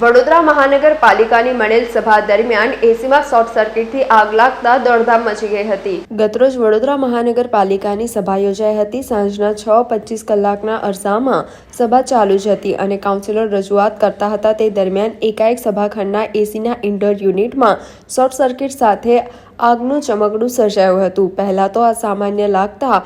વડોદરા મહાનગરપાલિકાની મળેલ સભા દરમિયાન એસીમાં શોર્ટ સર્કિટથી આગ લાગતા દોડધામ મચી ગઈ હતી. ગતરોજ વડોદરા મહાનગરપાલિકાની સભા યોજાઈ હતી. સાંજના છ પચીસ કલાકના અરસામાં સભા ચાલુ જ હતી અને કાઉન્સિલર રજૂઆત કરતા હતા તે દરમિયાન એકાએક સભાખંડના એસીના ઇન્ડોર યુનિટમાં શોર્ટ સર્કિટ સાથે આગનું ચમકડું સર્જાયું હતું. પહેલાં તો આ સામાન્ય લાગતા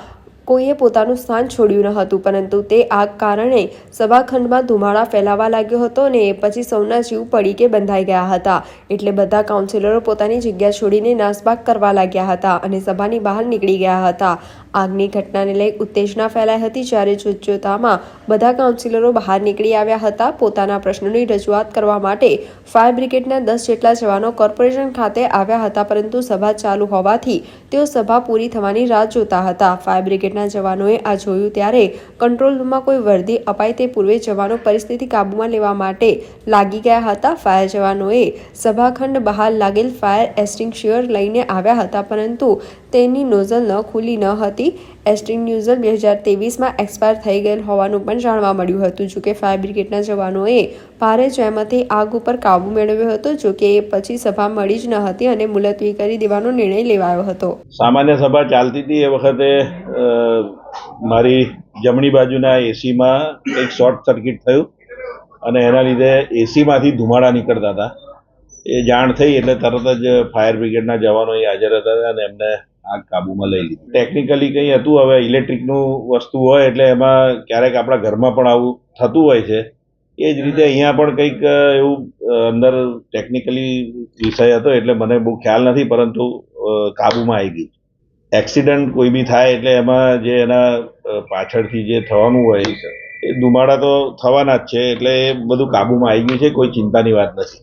કોઈએ પોતાનું સ્થાન છોડ્યું ન હતું, પરંતુ તે આગ કારણે સભાખંડમાં ધુમાડા ફેલાવા લાગ્યો હતો અને એ પછી સૌના જીવ પડીકે બંધાઈ ગયા હતા. એટલે બધા કાઉન્સિલરો પોતાની જગ્યા છોડીને નાસભાગ કરવા લાગ્યા હતા અને સભાની બહાર નીકળી ગયા હતા. આગની ઘટનાને લઈ ઉત્તેજના ફેલાઈ હતી જ્યારે જોતજોતામાં બધા કાઉન્સિલરો બહાર નીકળી આવ્યા હતા. પોતાના પ્રશ્નોની રજૂઆત કરવા માટે ફાયર બ્રિગેડના દસ જેટલા જવાનો કોર્પોરેશન ખાતે આવ્યા હતા, પરંતુ સભા ચાલુ હોવાથી તેઓ સભા પૂરી થવાની રાહ જોતા હતા. ફાયર બ્રિગેડના જવાનોએ આ જોયું ત્યારે કંટ્રોલ રૂમમાં કોઈ વર્દી અપાય તે પૂર્વે જવાનો પરિસ્થિતિ કાબૂમાં લેવા માટે લાગી ગયા હતા. ફાયર જવાનોએ સભાખંડ બહાર લાગેલ ફાયર એસ્ટિંગ્યુશર લઈને આવ્યા હતા, પરંતુ તેની નોઝલ ન ખુલી ન હતી. એસ્ટિંગ્યુશર બે હજાર તેવીસમાં એક્સપાયર થઈ ગયેલ હોવાનું પણ જાણવા મળ્યું હતું જોકે ફાયર બ્રિગેડના જવાનોએ ભારે જહેમતથી આગ ઉપર કાબુ મેળવ્યો હતો જોકે એ પછી સભા મળી જ ન હતી અને મુલતવી કરી દેવાનો નિર્ણય લેવાયો હતો. સામાન્ય સભા ચાલતી હતી એ વખતે મારી જમણી બાજુના એસીમાં એક શોર્ટ સર્કિટ થયું અને એના લીધે એસીમાંથી ધુમાડા નીકળતા હતા. એ જાણ થઈ એટલે તરત જ ફાયર બ્રિગેડના જવાનો એ હાજર હતા અને એમને આગ કાબુમાં લઈ લીધી. ટેકનિકલી કંઈ હતું, હવે ઇલેક્ટ્રિકનું વસ્તુ હોય એટલે એમાં ક્યારેક આપણા ઘરમાં પણ આવું થતું હોય છે. એ જ રીતે અહીંયા પણ કંઈક એવું અંદર ટેકનિકલી વિષય હતો એટલે મને બહુ ખ્યાલ નથી, પરંતુ કાબુમાં આવી ગઈ એક્સિડન્ટ કોઈ બી થાય એટલે એમાં જે એના પાછળથી જે થવાનું હોય, એ ધુમાડા તો થવાના જ છે એટલે એ બધું કાબુમાં આવી ગયું છે, કોઈ ચિંતાની વાત નથી.